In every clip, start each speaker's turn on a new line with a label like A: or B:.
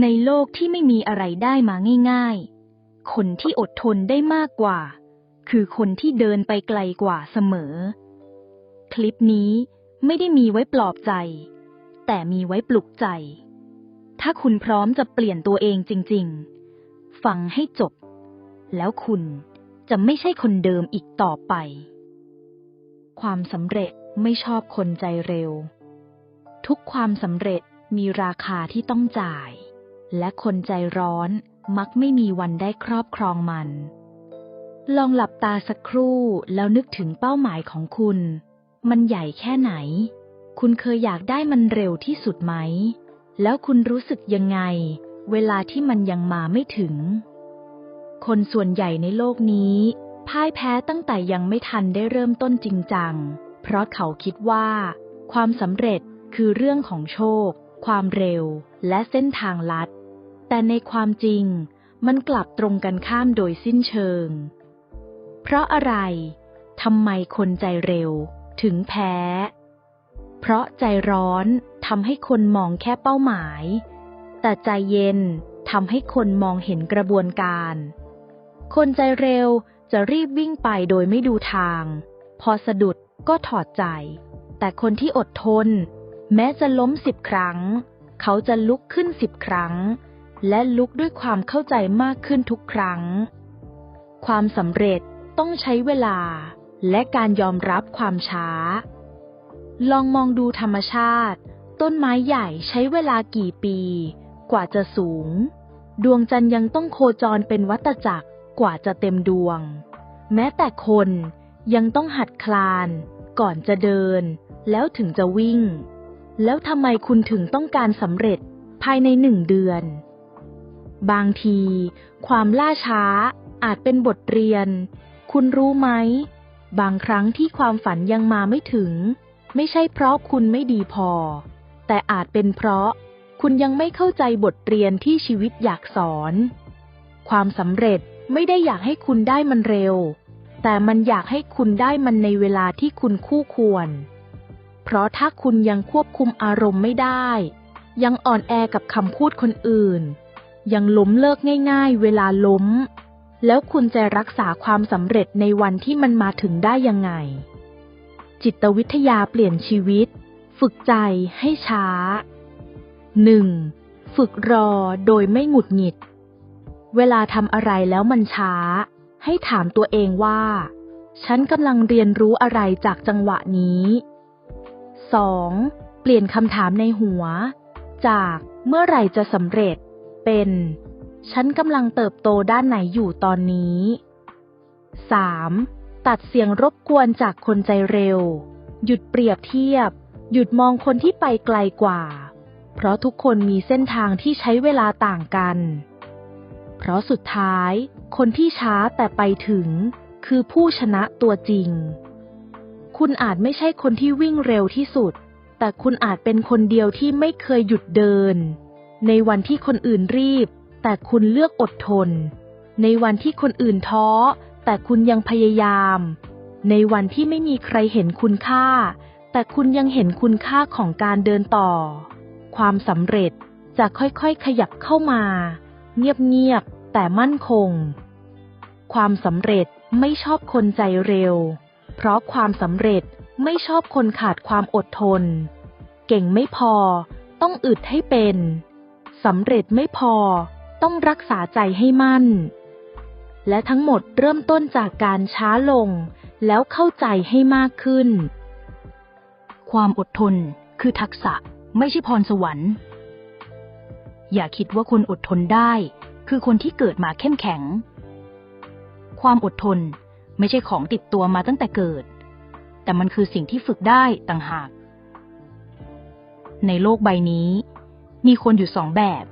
A: ในโลกที่ไม่มีอะไรได้มาง่ายๆ คนที่อดทนได้มากกว่า คือคนที่เดินไปไกลกว่าเสมอ คลิปนี้ไม่ได้มีไว้ปลอบใจ แต่มีไว้ปลุกใจ ถ้าคุณพร้อมจะเปลี่ยนตัวเองจริงๆ ฟังให้จบ แล้วคุณจะไม่ใช่คนเดิมอีกต่อไป ความสำเร็จไม่ชอบคนใจเร็ว ทุกความสำเร็จมีราคาที่ต้องจ่าย และคนใจร้อนมักไม่มีวันได้ครอบครองมัน ลองหลับตาสักครู่แล้วนึกถึงเป้าหมายของคุณ มันใหญ่แค่ไหน คุณเคยอยากได้มันเร็วที่สุดไหม แล้วคุณรู้สึกยังไง เวลาที่มันยังมาไม่ถึง คนส่วนใหญ่ในโลกนี้พ่ายแพ้ตั้งแต่ยังไม่ทันได้เริ่มต้นจริงจัง เพราะเขาคิดว่า ความสำเร็จคือเรื่องของโชค ความเร็ว และเส้นทางลัด แต่ในความจริงมันกลับตรงกันข้ามโดยสิ้นเชิง เพราะอะไรทำไมคนใจเร็วถึงแพ้ เพราะใจร้อนทำให้คนมองแค่เป้าหมาย แต่ใจเย็นทำให้คนมองเห็นกระบวนการ คนใจเร็วจะรีบวิ่งไปโดยไม่ดูทาง พอสะดุดก็ถอดใจ แต่คนที่อดทน แม้จะล้มสิบครั้ง เขาจะลุกขึ้นสิบครั้ง และลุกด้วยความเข้าใจมากขึ้นทุกครั้ง ความสำเร็จต้องใช้เวลา และการยอมรับความช้า ลองมองดูธรรมชาติ ต้นไม้ใหญ่ใช้เวลากี่ปี กว่าจะสูง ดวงจันทร์ยังต้องโคจรเป็นวัตจักรกว่าจะเต็มดวง แม้แต่คนยังต้องหัดคลาน ก่อนจะเดิน แล้วถึงจะวิ่ง แล้วทำไมคุณถึงต้องการสำเร็จภายในหนึ่งเดือน บางที ความล่าช้าอาจเป็นบทเรียน คุณรู้ไหม บางครั้งที่ความฝันยังมาไม่ถึง ไม่ใช่เพราะคุณไม่ดีพอ แต่อาจเป็นเพราะคุณยังไม่เข้าใจบทเรียนที่ชีวิตอยากสอน ความสำเร็จไม่ได้อยากให้คุณได้มันเร็ว แต่มันอยากให้คุณได้มันในเวลาที่คุณคู่ควร เพราะถ้าคุณยังควบคุมอารมณ์ไม่ได้ ยังอ่อนแอกับคำพูดคนอื่น ยังล้มเลิกง่าย ๆ เวลาล้ม แล้วคุณจะรักษาความสำเร็จในวันที่มันมาถึงได้ยังไง จิตวิทยาเปลี่ยนชีวิต ฝึกใจให้ช้า 1. ฝึกรอโดยไม่หงุดหงิด เวลาทำอะไรแล้วมันช้า ให้ถามตัวเองว่า ฉันกำลังเรียนรู้อะไรจากจังหวะนี้ 2. เปลี่ยนคำถามในหัว จากเมื่อไหร่จะสำเร็จ เป็น ฉันกำลังเติบโตด้านไหนอยู่ตอนนี้ 3. ตัดเสียงรบกวนจากคนใจเร็ว หยุดเปรียบเทียบ หยุดมองคนที่ไปไกลกว่า เพราะทุกคนมีเส้นทางที่ใช้เวลาต่างกัน เพราะสุดท้าย คนที่ช้าแต่ไปถึง คือผู้ชนะตัวจริง คุณอาจไม่ใช่คนที่วิ่งเร็วที่สุด แต่คุณอาจเป็นคนเดียวที่ไม่เคยหยุดเดิน ในวันที่คนอื่นรีบ แต่คุณเลือกอดทน ในวันที่คนอื่นท้อ แต่คุณยังพยายาม ในวันที่ไม่มีใครเห็นคุณค่า แต่คุณยังเห็นคุณค่าของการเดินต่อ ความสำเร็จจะค่อยๆขยับเข้ามา เงียบๆแต่มั่นคง ความสำเร็จไม่ชอบคนใจเร็ว เพราะความสำเร็จไม่ชอบคนขาดความอดทน เก่งไม่พอ ต้องอึดให้เป็น สำเร็จไม่พอ ต้องรักษาใจให้มั่น และทั้งหมดเริ่มต้นจากการช้าลง แล้วเข้าใจให้มากขึ้น ความอดทนคือทักษะไม่ใช่พรสวรรค์ อย่าคิดว่าคนอดทนได้ คือคนที่เกิดมาเข้มแข็ง ความอดทนไม่ใช่ของติดตัวมาตั้งแต่เกิด แต่มันคือสิ่งที่ฝึกได้ต่างหาก ในโลกใบนี้ มีคนอยู่สองแบบ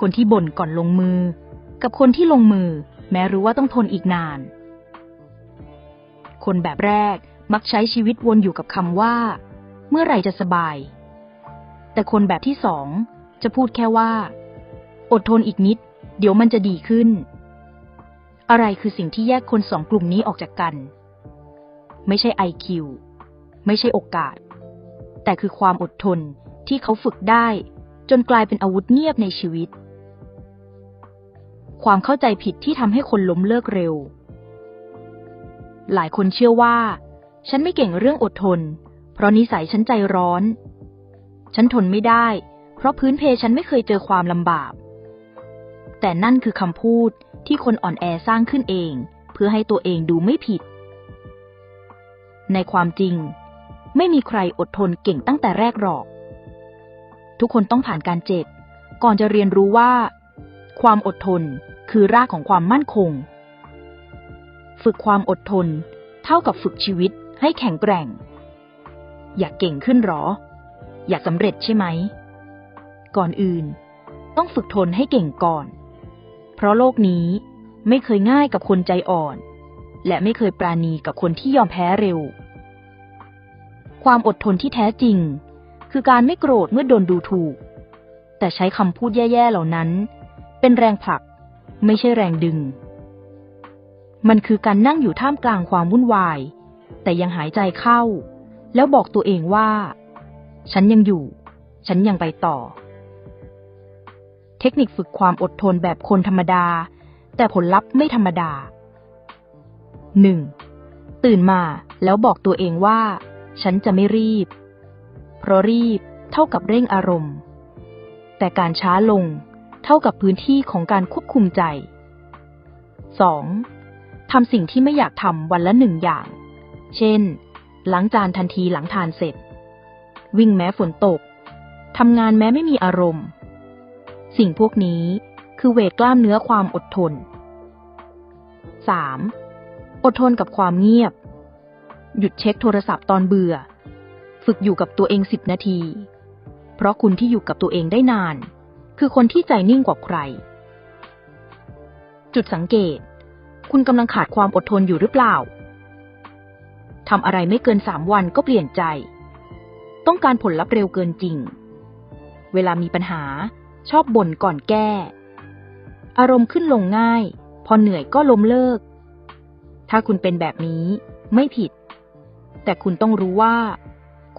A: คนที่บ่นก่อนลงมือ กับคนที่ลงมือ แม้รู้ว่าต้องทนอีกนาน คนแบบแรกมักใช้ชีวิตวนอยู่กับคำว่า เมื่อไหร่จะสบาย แต่คนแบบที่สองจะพูดแค่ว่า อดทนอีกนิด เดี๋ยวมันจะดีขึ้น อะไรคือสิ่งที่แยกคนสองกลุ่มนี้ออกจากกัน ไม่ใช่ไอคิวไม่ใช่โอกาส แต่คือความอดทน ที่เขาฝึกได้ จนกลายเป็นอาวุธเงียบในชีวิต ความเข้าใจผิดที่ทำให้คนล้มเลิกเร็ว หลายคนเชื่อว่า ฉันไม่เก่งเรื่องอดทน เพราะนิสัยฉันใจร้อน ฉันทนไม่ได้ เพราะพื้นเพฉันไม่เคยเจอความลำบาก แต่นั่นคือคำพูดที่คนอ่อนแอสร้างขึ้นเอง เพื่อให้ตัวเองดูไม่ผิด ในความจริง ไม่มีใครอดทนเก่งตั้งแต่แรกหรอก ทุกคนต้องผ่านการเจ็บ ก่อนจะเรียนรู้ว่า ความอดทนคือรากของความมั่นคง ฝึกความอดทน เท่ากับฝึกชีวิตให้แข็งแกร่ง อยากเก่งขึ้นหรอ อยากสำเร็จใช่ไหม ก่อนอื่น ต้องฝึกทนให้เก่งก่อน เพราะโลกนี้ไม่เคยง่ายกับคนใจอ่อน และไม่เคยปราณีกับคนที่ยอมแพ้เร็ว ความอดทนที่แท้จริง คือการไม่โกรธเมื่อโดนดูถูก แต่ใช้คำพูดแย่ ๆ เหล่านั้น เป็นแรงผลัก ไม่ใช่แรงดึง มันคือการนั่งอยู่ท่ามกลางความวุ่นวาย แต่ยังหายใจเข้า แล้วบอกตัวเองว่า ฉันยังอยู่ ฉันยังไปต่อ เทคนิคฝึกความอดทนแบบคนธรรมดา แต่ผลลัพธ์ไม่ธรรมดา 1. ตื่นมาแล้วบอกตัวเองว่า ฉันจะไม่รีบ เพราะรีบเท่ากับเร่งอารมณ์ แต่การช้าลงเท่ากับพื้นที่ของการควบคุมใจ 2. ทำสิ่งที่ไม่อยากทำวันละหนึ่งอย่าง เช่น ล้างจานทันทีหลังทานเสร็จ วิ่งแม้ฝนตก ทำงานแม้ไม่มีอารมณ์ สิ่งพวกนี้คือเวทกล้ามเนื้อความอดทน 3. อดทนกับความเงียบ หยุดเช็คโทรศัพท์ตอนเบื่อ ฝึกอยู่กับตัวเองสิบนาที เพราะคุณที่อยู่กับตัวเองได้นาน คือคนที่ใจนิ่งกว่าใคร จุดสังเกต คุณกำลังขาดความอดทนอยู่หรือเปล่าทำอะไรไม่เกินสามวันก็เปลี่ยนใจ ต้องการผลลัพธ์เร็วเกินจริง เวลามีปัญหา ชอบบ่นก่อนแก้ อารมณ์ขึ้นลงง่าย พอเหนื่อยก็ล้มเลิก ถ้าคุณเป็นแบบนี้ไม่ผิด แต่คุณต้องรู้ว่า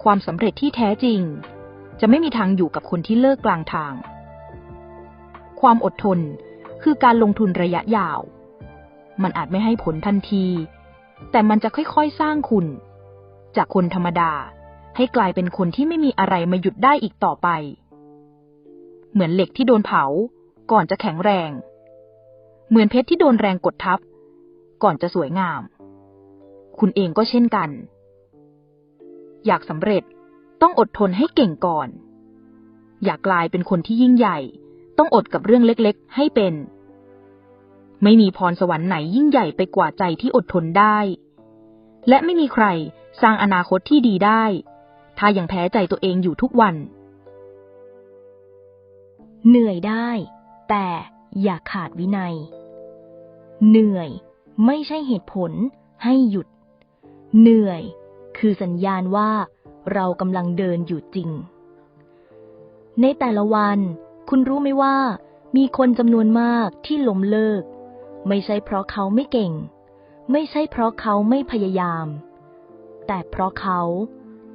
A: ความสำเร็จที่แท้จริง จะไม่มีทางอยู่กับคนที่เลิกกลางทาง ความอดทนคือการลงทุนระยะยาว มันอาจไม่ให้ผลทันที แต่มันจะค่อยๆสร้างคุณ จากคนธรรมดาให้กลายเป็นคนที่ไม่มีอะไรมาหยุดได้อีกต่อไป เหมือนเหล็กที่โดนเผา ก่อนจะแข็งแรง เหมือนเพชรที่โดนแรงกดทับ ก่อนจะสวยงาม คุณเองก็เช่นกัน อยากสำเร็จต้องอดทนให้เก่งก่อน อยากกลายเป็นคนที่ยิ่งใหญ่ ต้องอดกับเรื่องเล็กๆ ให้เป็น ไม่มีพรสวรรค์ไหนยิ่งใหญ่ไปกว่าใจที่อดทนได้ และไม่มีใครสร้างอนาคตที่ดีได้ ถ้ายังแพ้ใจตัวเองอยู่ทุกวัน เหนื่อยได้ แต่อย่าขาดวินัย เหนื่อยไม่ใช่เหตุผลให้หยุด เหนื่อย คือสัญญาณว่าเรากำลังเดินอยู่จริง ในแต่ละวัน คุณรู้ไหมว่า มีคนจำนวนมากที่ล้มเลิก ไม่ใช่เพราะเขาไม่เก่ง ไม่ใช่เพราะเขาไม่พยายาม แต่เพราะเขา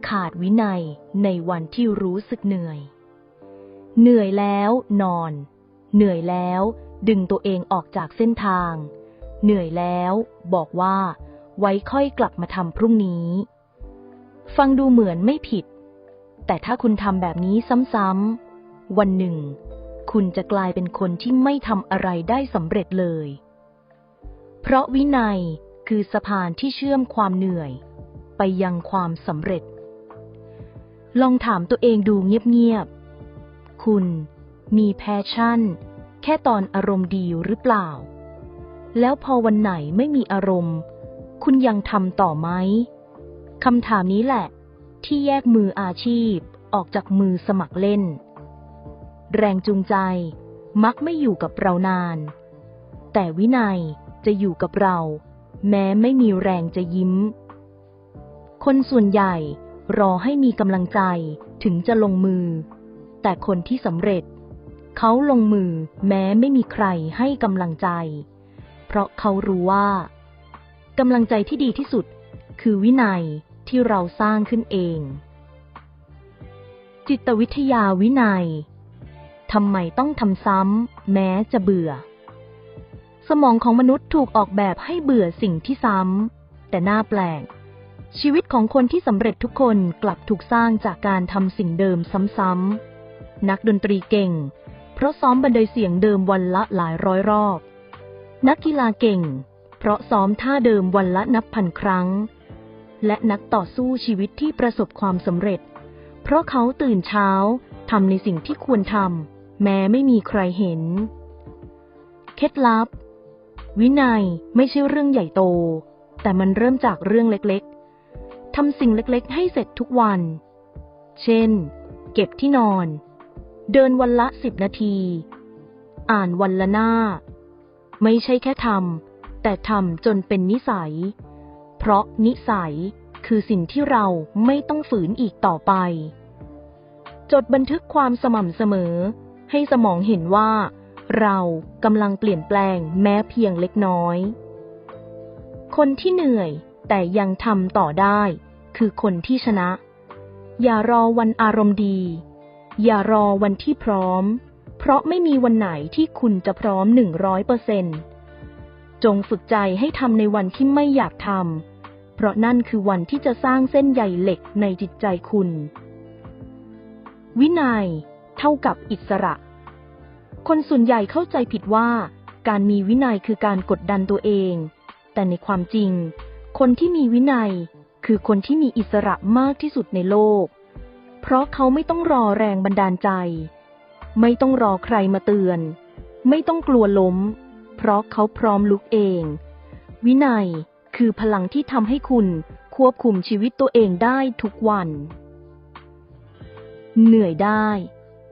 A: ขาดวินัยในวันที่รู้สึกเหนื่อย เหนื่อยแล้วนอน เหนื่อยแล้วดึงตัวเองออกจากเส้นทาง เหนื่อยแล้วบอกว่า ไว้ค่อยกลับมาทำพรุ่งนี้ ฟังดูเหมือนไม่ผิด แต่ถ้าคุณทำแบบนี้ซ้ำๆ วันหนึ่ง คุณจะกลายเป็นคนที่ไม่ทำอะไรได้สำเร็จเลย เพราะวินัยคือสะพานที่เชื่อมความเหนื่อย ไปยังความสำเร็จ ลองถามตัวเองดูเงียบๆ คุณมีแพชชั่น แค่ตอนอารมณ์ดีหรือเปล่า แล้วพอวันไหนไม่มีอารมณ์ คุณยังทำต่อไหม คำถามนี้แหละ ที่แยกมืออาชีพออกจากมือสมัครเล่น แรงจูงใจ มักไม่อยู่กับเรานาน แต่วินัยจะอยู่กับเรา แม้ไม่มีแรงจะยิ้ม คนส่วนใหญ่รอให้มีกำลังใจถึงจะลงมือ แต่คนที่สำเร็จ เขาลงมือแม้ไม่มีใครให้กำลังใจ เพราะเขารู้ว่า กำลังใจที่ดีที่สุด คือวินัย ที่เราสร้างขึ้นเอง จิตวิทยาวินัย
B: ทำไมต้องทำซ้ำแม้จะเบื่อ สมองของมนุษย์ถูกออกแบบให้เบื่อสิ่งที่ซ้ำแต่น่าแปลก ชีวิตของคนที่สำเร็จทุกคนกลับถูกสร้างจากการทำสิ่งเดิมซ้ำๆนักดนตรีเก่ง เพราะซ้อมบันไดเสียงเดิมวันละหลายร้อยรอบ นักกีฬาเก่ง เพราะซ้อมท่าเดิมวันละนับพันครั้ง และนักต่อสู้ชีวิตที่ประสบความสำเร็จ เพราะเขาตื่นเช้าทำในสิ่งที่ควรทำแม้ไม่มีใครเห็น เคล็ดลับ วินัยไม่ใช่เรื่องใหญ่โต แต่มันเริ่มจากเรื่องเล็กๆทำสิ่งเล็กๆ ให้เสร็จทุกวัน เช่น เก็บที่นอน เดินวันละสิบนาที อ่านวันละหน้า ไม่ใช่แค่ทำแต่ทำจนเป็นนิสัย เพราะนิสัยคือสิ่งที่เราไม่ต้องฝืนอีกต่อไป จดบันทึกความสม่ำเสมอ ให้สมองเห็นว่า เรากำลังเปลี่ยนแปลงแม้เพียงเล็กน้อย คนที่เหนื่อยแต่ยังทำต่อได้ คือคนที่ชนะ อย่ารอวันอารมณ์ดี อย่ารอวันที่พร้อม เพราะไม่มีวันไหนที่คุณจะพร้อมหนึ่งร้อยเปอร์เซ็นจงฝึกใจให้ทำในวันที่ไม่อยากทำ เพราะนั่นคือวันที่จะสร้างเส้นใยเหล็กในจิตใจคุณ วินัย เท่ากับอิสระ คนส่วนใหญ่เข้าใจผิดว่า การมีวินัยคือการกดดันตัวเอง แต่ในความจริง คนที่มีวินัย คือคนที่มีอิสระมากที่สุดในโลก เพราะเขาไม่ต้องรอแรงบันดาลใจ ไม่ต้องรอใครมาเตือน ไม่ต้องกลัวล้ม เพราะเขาพร้อมลุกเอง วินัย คือพลังที่ทำให้คุณควบคุมชีวิตตัวเองได้ทุกวัน เหนื่อยได้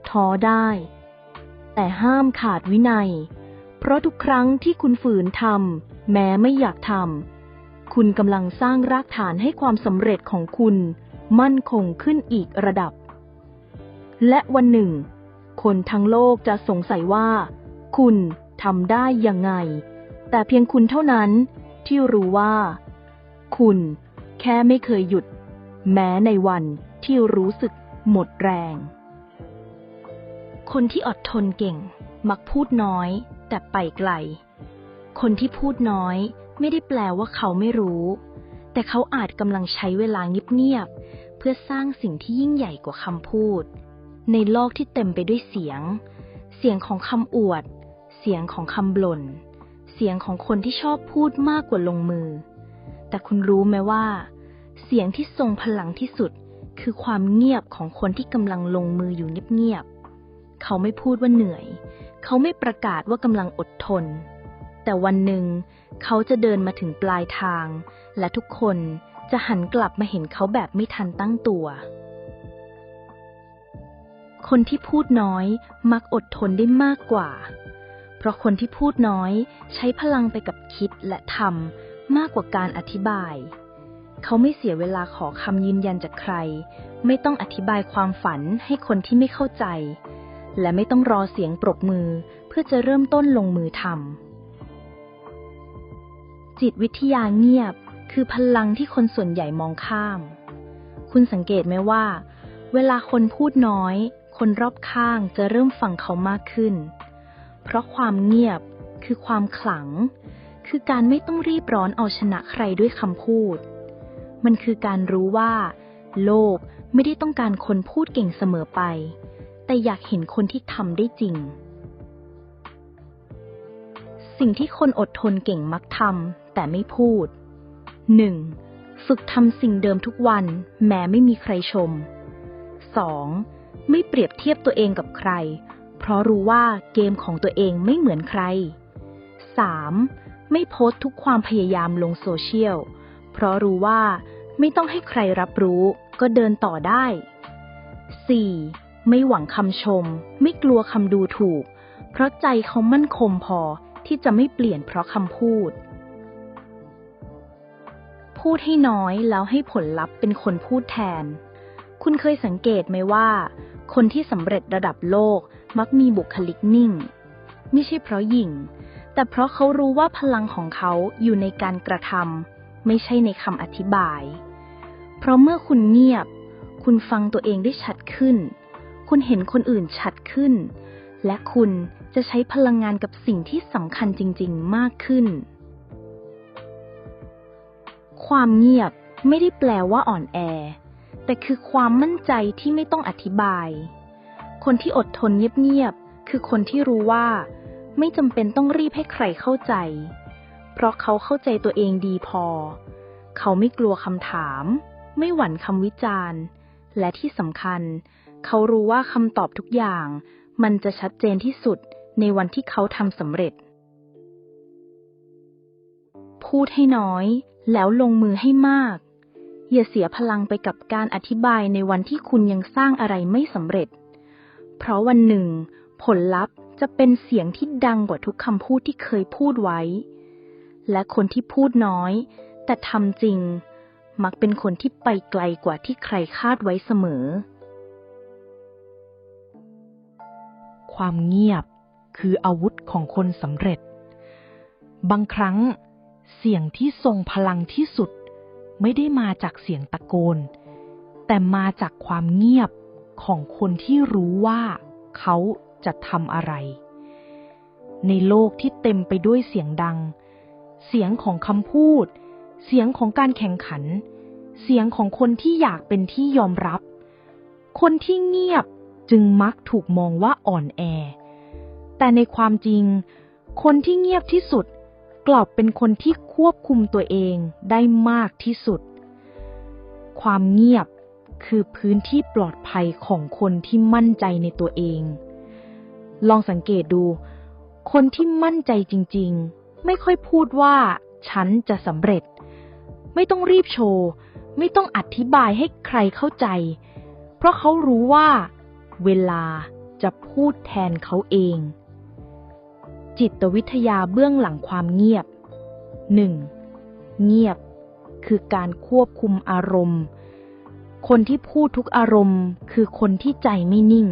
B: ท้อได้ แต่ห้ามขาดวินัย เพราะทุกครั้งที่คุณฝืนทำแม้ไม่อยากทำคุณกำลังสร้างรากฐานให้ความสำเร็จของคุณมั่นคงขึ้นอีกระดับ และวันหนึ่ง คนทั้งโลกจะสงสัยว่า คุณทำได้ยังไง แต่เพียงคุณเท่านั้น ที่รู้ว่า คุณแค่ไม่เคยหยุด แม้ในวันที่รู้สึกหมดแรง คนที่อดทนเก่ง มักพูดน้อย แต่ไปไกล คนที่พูดน้อยไม่ได้แปลว่าเขาไม่รู้ แต่เขาอาจกำลังใช้เวลาเงียบๆเพื่อสร้างสิ่งที่ยิ่งใหญ่กว่าคำพูด ในโลกที่เต็มไปด้วยเสียง เสียงของคำอวด เสียงของคำบ่น เสียงของคนที่ชอบพูดมากกว่าลงมือ แต่คุณรู้ไหมว่า เสียงที่ทรงพลังที่สุดคือความเงียบของคนที่กำลังลงมืออยู่เงียบๆ เขาไม่พูดว่าเหนื่อย เขาไม่ประกาศว่ากำลังอดทน แต่วันหนึ่ง เขาจะเดินมาถึงปลายทาง และทุกคนจะหันกลับมาเห็นเขาแบบไม่ทันตั้งตัว คนที่พูดน้อยมักอดทนได้มากกว่า เพราะคนที่พูดน้อยใช้พลังไปกับคิดและทำมากกว่าการอธิบาย เขาไม่เสียเวลาขอคำยืนยันจากใคร ไม่ต้องอธิบายความฝันให้คนที่ไม่เข้าใจ และไม่ต้องรอเสียงปรบมือเพื่อจะเริ่มต้นลงมือทำจิตวิทยาเงียบคือพลังที่คนส่วนใหญ่มองข้าม คุณสังเกตไหมว่า เวลาคนพูดน้อย คนรอบข้างจะเริ่มฟังเขามากขึ้น เพราะความเงียบคือความขลัง คือการไม่ต้องรีบร้อนเอาชนะใครด้วยคำพูด มันคือการรู้ว่า โลกไม่ได้ต้องการคนพูดเก่งเสมอไป แต่อยากเห็นคนที่ทำได้จริง สิ่งที่คนอดทนเก่งมักทำแต่ไม่พูด 1. ฝึกทำสิ่งเดิมทุกวัน แม้ไม่มีใครชม 2. ไม่เปรียบเทียบตัวเองกับใคร เพราะรู้ว่าเกมของตัวเองไม่เหมือนใคร 3. ไม่โพสต์ทุกความพยายามลงโซเชียล เพราะรู้ว่าไม่ต้องให้ใครรับรู้ก็เดินต่อได้ 4. ไม่หวังคำชม ไม่กลัวคำดูถูก เพราะใจเขามั่นคงพอที่จะไม่เปลี่ยนเพราะคำพูด พูดให้น้อยแล้วให้ผลลัพธ์เป็นคนพูดแทน คุณเคยสังเกตไหมว่า คนที่สำเร็จระดับโลก มักมีบุคลิกนิ่ง ไม่ใช่เพราะหยิ่ง แต่เพราะเขารู้ว่าพลังของเขาอยู่ในการกระทำไม่ใช่ในคำอธิบาย เพราะเมื่อคุณเงียบ คุณฟังตัวเองได้ชัดขึ้น คุณเห็นคนอื่นชัดขึ้น
A: และคุณจะใช้พลังงานกับสิ่งที่สำคัญจริง ๆ มากขึ้น ความเงียบไม่ได้แปลว่าอ่อนแอ แต่คือความมั่นใจที่ไม่ต้องอธิบาย คนที่อดทนเงียบๆ คือคนที่รู้ว่า ไม่จำเป็นต้องรีบให้ใครเข้าใจ เพราะเขาเข้าใจตัวเองดีพอ เขาไม่กลัวคำถาม ไม่หวั่นคำวิจารณ์ และที่สำคัญ เขารู้ว่าคำตอบทุกอย่าง มันจะชัดเจนที่สุดในวันที่เขาทำสำเร็จ พูดให้น้อย แล้วลงมือให้มาก อย่าเสียพลังไปกับการอธิบายในวันที่คุณยังสร้างอะไรไม่สำเร็จ เพราะวันหนึ่ง ผลลัพธ์จะเป็นเสียงที่ดังกว่าทุกคำพูดที่เคยพูดไว้ และคนที่พูดน้อย แต่ทำจริง มักเป็นคนที่ไปไกลกว่าที่ใครคาดไว้เสมอ
C: ความเงียบคืออาวุธของคนสำเร็จ บางครั้งเสียงที่ทรงพลังที่สุด ไม่ได้มาจากเสียงตะโกน แต่มาจากความเงียบ ของคนที่รู้ว่าเขาจะทำอะไร ในโลกที่เต็มไปด้วยเสียงดัง เสียงของคำพูด เสียงของการแข่งขัน เสียงของคนที่อยากเป็นที่ยอมรับ คนที่เงียบจึงมักถูกมองว่าอ่อนแอ แต่ในความจริง คนที่เงียบที่สุดกลับเป็นคนที่ควบคุมตัวเองได้มากที่สุด ความเงียบ คือพื้นที่ปลอดภัยของคนที่มั่นใจในตัวเอง ลองสังเกตดู คนที่มั่นใจจริง ๆ ไม่ค่อยพูดว่าฉันจะสำเร็จ ไม่ต้องรีบโชว์ ไม่ต้องอธิบายให้ใครเข้าใจ เพราะเขารู้ว่า เวลาจะพูดแทนเขาเอง จิตวิทยาเบื้องหลังความเงียบ 1. เงียบคือการควบคุมอารมณ์ คนที่พูดทุกอารมณ์ คือคนที่ใจไม่นิ่ง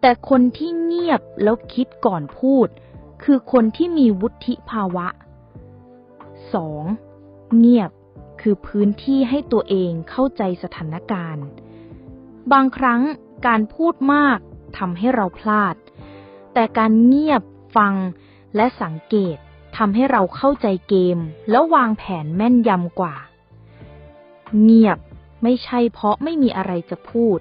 C: แต่คนที่เงียบแล้วคิดก่อนพูด คือคนที่มีวุฒิภาวะ 2. เงียบคือพื้นที่ให้ตัวเองเข้าใจสถานการณ์ บางครั้งการพูดมากทำให้เราพลาด แต่การเงียบฟังและสังเกตทำให้เราเข้าใจเกม แล้ววางแผนแม่นยำกว่า เงียบ ไม่ใช่เพราะไม่มีอะไรจะพูด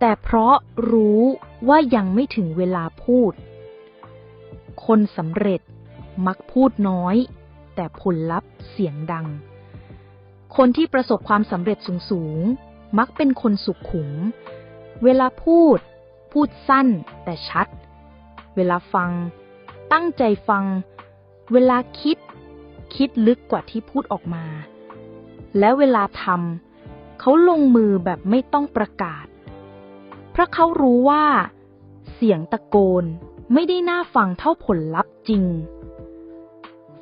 C: แต่เพราะรู้ว่ายังไม่ถึงเวลาพูด คนสำเร็จมักพูดน้อย แต่ผลลัพธ์เสียงดัง คนที่ประสบความสำเร็จสูงๆ มักเป็นคนสุขุม เวลาพูด พูดสั้นแต่ชัด เวลาฟัง ตั้งใจฟัง เวลาคิด คิดลึกกว่าที่พูดออกมา และเวลาทำ เขาลงมือแบบไม่ต้องประกาศ เพราะเขารู้ว่า เสียงตะโกนไม่ได้น่าฟังเท่าผลลัพธ์จริง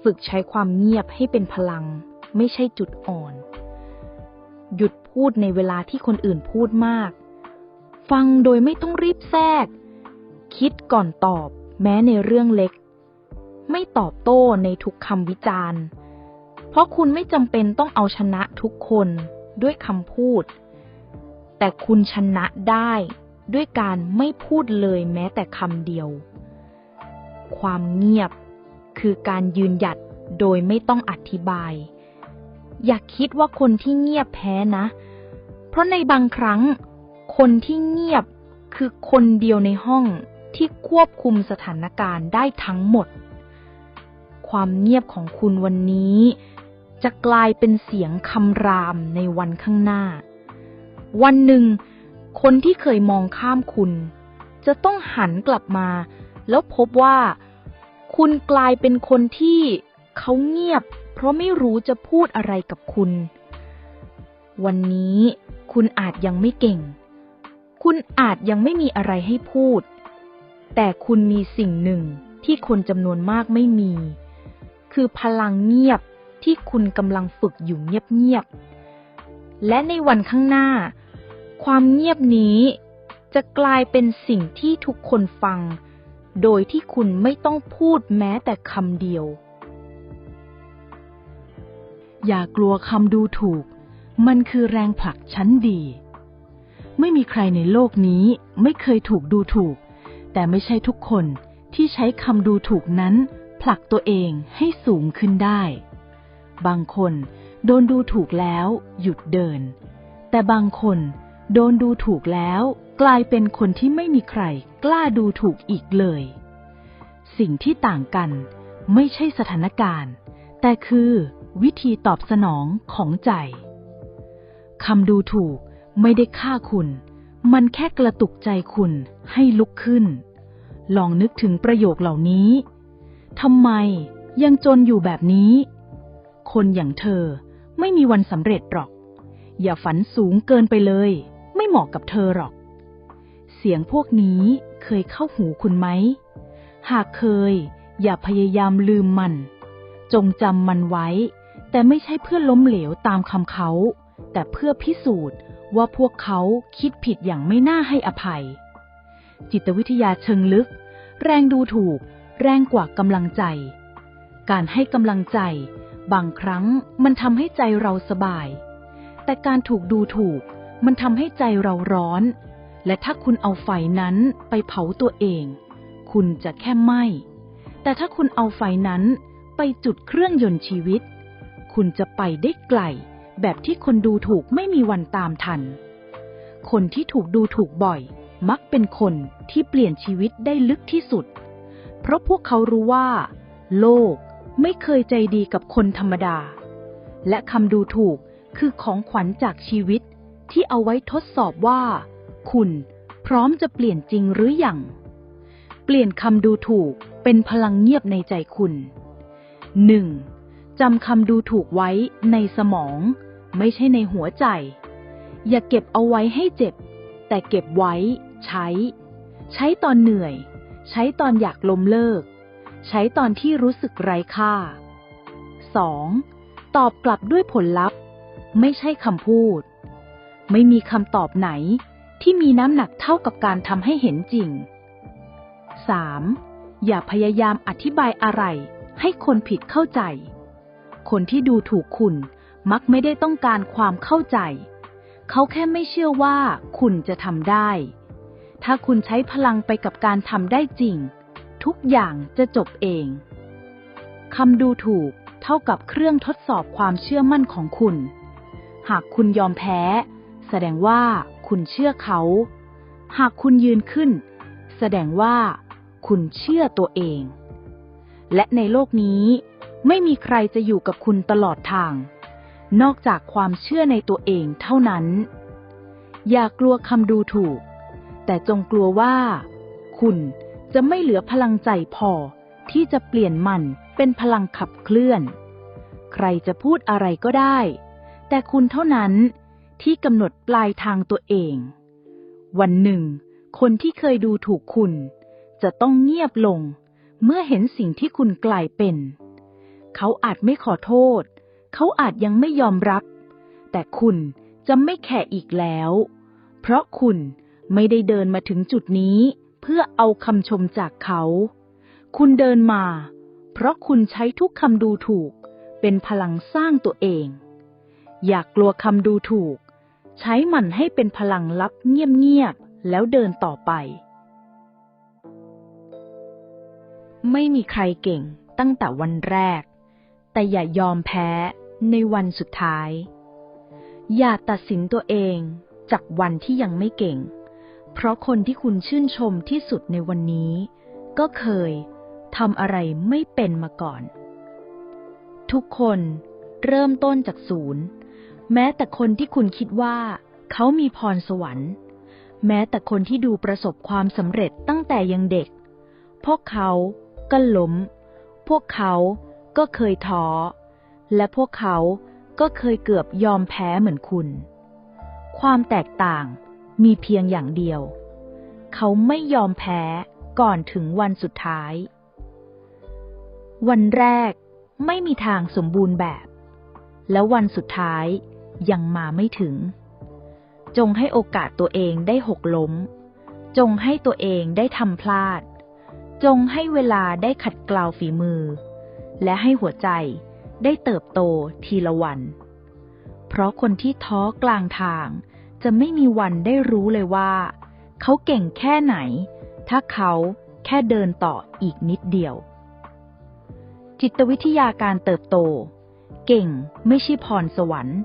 C: ฝึกใช้ความเงียบให้เป็นพลัง ไม่ใช่จุดอ่อน หยุดพูดในเวลาที่คนอื่นพูดมาก ฟังโดยไม่ต้องรีบแทรก คิดก่อนตอบแม้ในเรื่องเล็ก ไม่ตอบโต้ในทุกคำวิจารณ์ เพราะคุณไม่จำเป็นต้องเอาชนะทุกคน ด้วยคำพูด แต่คุณชนะได้ด้วยการไม่พูดเลยแม้แต่คำเดียว ความเงียบคือการยืนหยัดโดยไม่ต้องอธิบาย อย่าคิดว่าคนที่เงียบแพ้นะ เพราะในบางครั้ง คนที่เงียบคือคนเดียวในห้องที่ควบคุมสถานการณ์ได้ทั้งหมด ความเงียบของคุณวันนี้ จะกลายเป็นเสียงคำรามในวันข้างหน้า วันหนึ่ง คนที่เคยมองข้ามคุณ จะต้องหันกลับมา แล้วพบว่า คุณกลายเป็นคนที่เขาเงียบ เพราะไม่รู้จะพูดอะไรกับคุณ วันนี้คุณอาจยังไม่เก่ง คุณอาจยังไม่มีอะไรให้พูด แต่คุณมีสิ่งหนึ่งที่คนจำนวนมากไม่มี คือพลังเงียบ ที่คุณกำลังฝึกอยู่เงียบๆ และในวันข้างหน้า ความเงียบนี้จะกลายเป็นสิ่งที่ทุกคนฟัง โดยที่คุณไม่ต้องพูดแม้แต่คำเดียว อย่ากลัวคำดูถูก มันคือแรงผลักชั้นดี ไม่มีใครในโลกนี้ไม่เคยถูกดูถูก
B: แต่ไม่ใช่ทุกคนที่ใช้คำดูถูกนั้นผลักตัวเองให้สูงขึ้นได้ บางคนโดนดูถูกแล้วหยุดเดิน แต่บางคนโดนดูถูกแล้วกลายเป็นคนที่ไม่มีใครกล้าดูถูกอีกเลย สิ่งที่ต่างกันไม่ใช่สถานการณ์ แต่คือวิธีตอบสนองของใจ คำดูถูกไม่ได้ฆ่าคุณ มันแค่กระตุกใจคุณให้ลุกขึ้น ลองนึกถึงประโยคเหล่านี้ ทำไมยังจนอยู่แบบนี้ คนอย่างเธอ ไม่มีวันสำเร็จหรอก อย่าฝันสูงเกินไปเลย ไม่เหมาะกับเธอหรอก เสียงพวกนี้เคยเข้าหูคุณไหม หากเคย อย่าพยายามลืมมัน จงจำมันไว้ แต่ไม่ใช่เพื่อล้มเหลวตามคำเขา แต่เพื่อพิสูจน์ว่าพวกเขาคิดผิดอย่างไม่น่าให้อภัย จิตวิทยาเชิงลึก แรงดูถูก แรงกว่ากำลังใจ การให้กำลังใจ บางครั้งมันทำให้ใจเราสบาย แต่การถูกดูถูกมันทำให้ใจเราร้อน และถ้าคุณเอาไฟนั้นไปเผาตัวเอง คุณจะแค่ไหมแต่ถ้าคุณเอาไฟนั้นไปจุดเครื่องยนต์ชีวิต คุณจะไปได้ไกล แบบที่คนดูถูกไม่มีวันตามทัน คนที่ถูกดูถูกบ่อย มักเป็นคนที่เปลี่ยนชีวิตได้ลึกที่สุด เพราะพวกเขารู้ว่า โลก ไม่เคยใจดีกับคนธรรมดา และคำดูถูกคือของขวัญจากชีวิตที่เอาไว้ทดสอบว่า คุณพร้อมจะเปลี่ยนจริงหรืออยัง เปลี่ยนคำดูถูกเป็นพลังเงียบในใจคุณ 1. จำคำดูถูกไว้ในสมอง ไม่ใช่ในหัวใจ อย่าเก็บเอาไว้ให้เจ็บ แต่เก็บไว้ ใช้ ใช้ตอนเหนื่อย ใช้ตอนอยากล้มเลิก ใช้ตอนที่รู้สึกไร้ค่า 2. ตอบกลับด้วยผลลัพธ์ ไม่ใช่คำพูด ไม่มีคำตอบไหน ที่มีน้ำหนักเท่ากับการทำให้เห็นจริง 3. อย่าพยายามอธิบายอะไร ให้คนผิดเข้าใจ คนที่ดูถูกคุณมักไม่ได้ต้องการความเข้าใจ เขาแค่ไม่เชื่อว่าคุณจะทำได้ ถ้าคุณใช้พลังไปกับการทำได้จริง ทุกอย่างจะจบเองคำดูถูกเท่ากับเครื่องทดสอบความเชื่อมั่นของคุณ หากคุณยอมแพ้ แสดงว่าคุณเชื่อเขา หากคุณยืนขึ้น แสดงว่าคุณเชื่อตัวเอง และในโลกนี้ไม่มีใครจะอยู่กับคุณตลอดทาง นอกจากความเชื่อในตัวเองเท่านั้น อย่ากลัวคำดูถูก แต่จงกลัวว่า คุณ จะไม่เหลือพลังใจพอที่จะเปลี่ยนมันเป็นพลังขับเคลื่อน ใครจะพูดอะไรก็ได้ แต่คุณเท่านั้นที่กำหนดปลายทางตัวเอง วันหนึ่ง คนที่เคยดูถูกคุณ จะต้องเงียบลง เมื่อเห็นสิ่งที่คุณกลายเป็น เขาอาจไม่ขอโทษ เขาอาจยังไม่ยอมรับ แต่คุณจะไม่แข่อีกแล้ว เพราะคุณไม่ได้เดินมาถึงจุดนี้ เพื่อเอาคำชมจากเขา คุณเดินมา เพราะคุณใช้ทุกคำดูถูก เป็นพลังสร้างตัวเอง อยากกลัวคำดูถูก ใช้มันให้เป็นพลังลับเงียบๆ แล้วเดินต่อไป ไม่มีใครเก่งตั้งแต่วันแรก แต่อย่ายอมแพ้ในวันสุดท้าย อย่าตัดสินตัวเองจากวันที่ยังไม่เก่ง เพราะคนที่คุณชื่นชมที่สุดในวันนี้ ก็เคยทำอะไรไม่เป็นมาก่อน ทุกคนเริ่มต้นจากศูนย์ แม้แต่คนที่คุณคิดว่า เขามีพรสวรรค์ แม้แต่คนที่ดูประสบความสำเร็จตั้งแต่ยังเด็ก พวกเขาก็ล้ม พวกเขาก็เคยท้อ และพวกเขาก็เคยเกือบยอมแพ้เหมือนคุณ ความแตกต่าง มีเพียงอย่างเดียว เขาไม่ยอมแพ้ก่อนถึงวันสุดท้าย วันแรกไม่มีทางสมบูรณ์แบบ แล้ววันสุดท้ายยังมาไม่ถึง จงให้โอกาสตัวเองได้หกล้ม จงให้ตัวเองได้ทำพลาด จงให้เวลาได้ขัดเกลาฝีมือ และให้หัวใจได้เติบโตทีละวัน เพราะคนที่ท้อกลางทาง จะไม่มีวันได้รู้เลยว่า เขาเก่งแค่ไหน
C: ถ้าเขาแค่เดินต่ออีกนิดเดียว จิตวิทยาการเติบโต เก่งไม่ใช่พรสวรรค์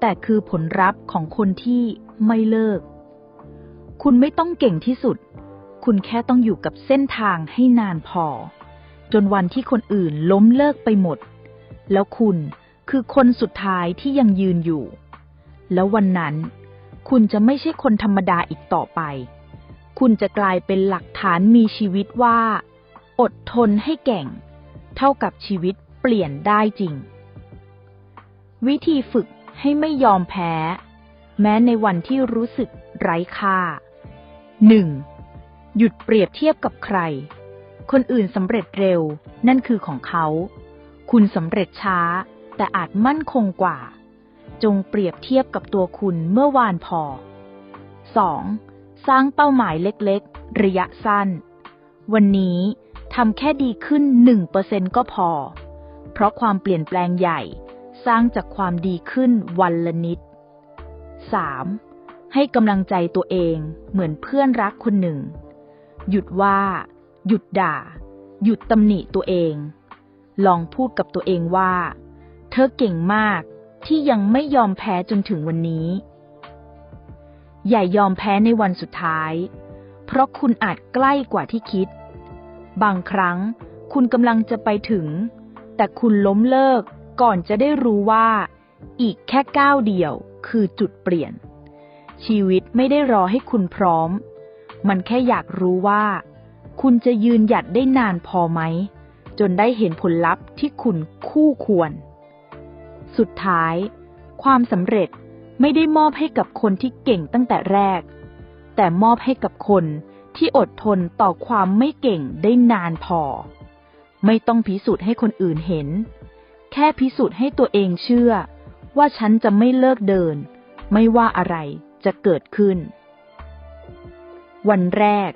C: แต่คือผลลัพธ์ของคนที่ไม่เลิก คุณไม่ต้องเก่งที่สุด คุณแค่ต้องอยู่กับเส้นทางให้นานพอ จนวันที่คนอื่นล้มเลิกไปหมด แล้วคุณคือคนสุดท้ายที่ยังยืนอยู่ แล้ววันนั้น คุณจะไม่ใช่คนธรรมดาอีกต่อไป คุณจะกลายเป็นหลักฐานมีชีวิตว่า อดทนให้แก่ง เท่ากับชีวิตเปลี่ยนได้จริง วิธีฝึกให้ไม่ยอมแพ้ แม้ในวันที่รู้สึกไร้ค่า 1. หยุดเปรียบเทียบกับใคร คนอื่นสำเร็จเร็ว นั่นคือของเขา คุณสำเร็จช้า แต่อาจมั่นคงกว่า จงเปรียบเทียบกับตัวคุณเมื่อวานพอ 2. สร้างเป้าหมายเล็กๆ ระยะสั้น วันนี้ทำแค่ดีขึ้น 1%ก็พอ เพราะความเปลี่ยนแปลงใหญ่ สร้างจากความดีขึ้นวันละนิด 3. ให้กำลังใจตัวเองเหมือนเพื่อนรักคนหนึ่ง หยุดว่า หยุดด่า หยุดตำหนิตัวเอง ลองพูดกับตัวเองว่า เธอเก่งมาก ที่ยังไม่ยอมแพ้จนถึงวันนี้ อย่ายอมแพ้ในวันสุดท้าย เพราะคุณอาจใกล้กว่าที่คิด บางครั้งคุณกำลังจะไปถึง แต่คุณล้มเลิกก่อนจะได้รู้ว่า อีกแค่ก้าวเดียวคือจุดเปลี่ยน ชีวิตไม่ได้รอให้คุณพร้อม มันแค่อยากรู้ว่า คุณจะยืนหยัดได้นานพอไหม จนได้เห็นผลลัพธ์ที่คุณคู่ควร สุดท้าย ความสำเร็จไม่ได้มอบให้กับคนที่เก่งตั้งแต่แรก แต่มอบให้กับคนที่อดทนต่อความไม่เก่งได้นานพอ ไม่ต้องพิสูจน์ให้คนอื่นเห็น แค่พิสูจน์ให้ตัวเองเชื่อ ว่าฉันจะไม่เลิกเดิน ไม่ว่าอะไรจะเกิดขึ้น วันแรก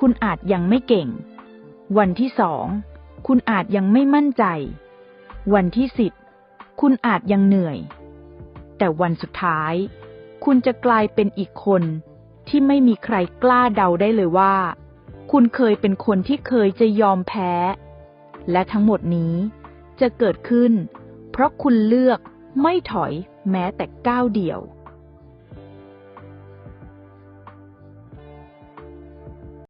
C: คุณอาจยังไม่เก่ง วันที่สอง คุณอาจยังไม่มั่นใจ วันที่สิบ คุณอาจยังเหนื่อย แต่วันสุดท้าย คุณจะกลายเป็นอีกคนที่ไม่มีใครกล้าเดาได้เลยว่า คุณเคยเป็นคนที่เคยจะยอมแพ้ และทั้งหมดนี้จะเกิดขึ้น เพราะคุณเลือกไม่ถอยแม้แต่ก้าวเดียว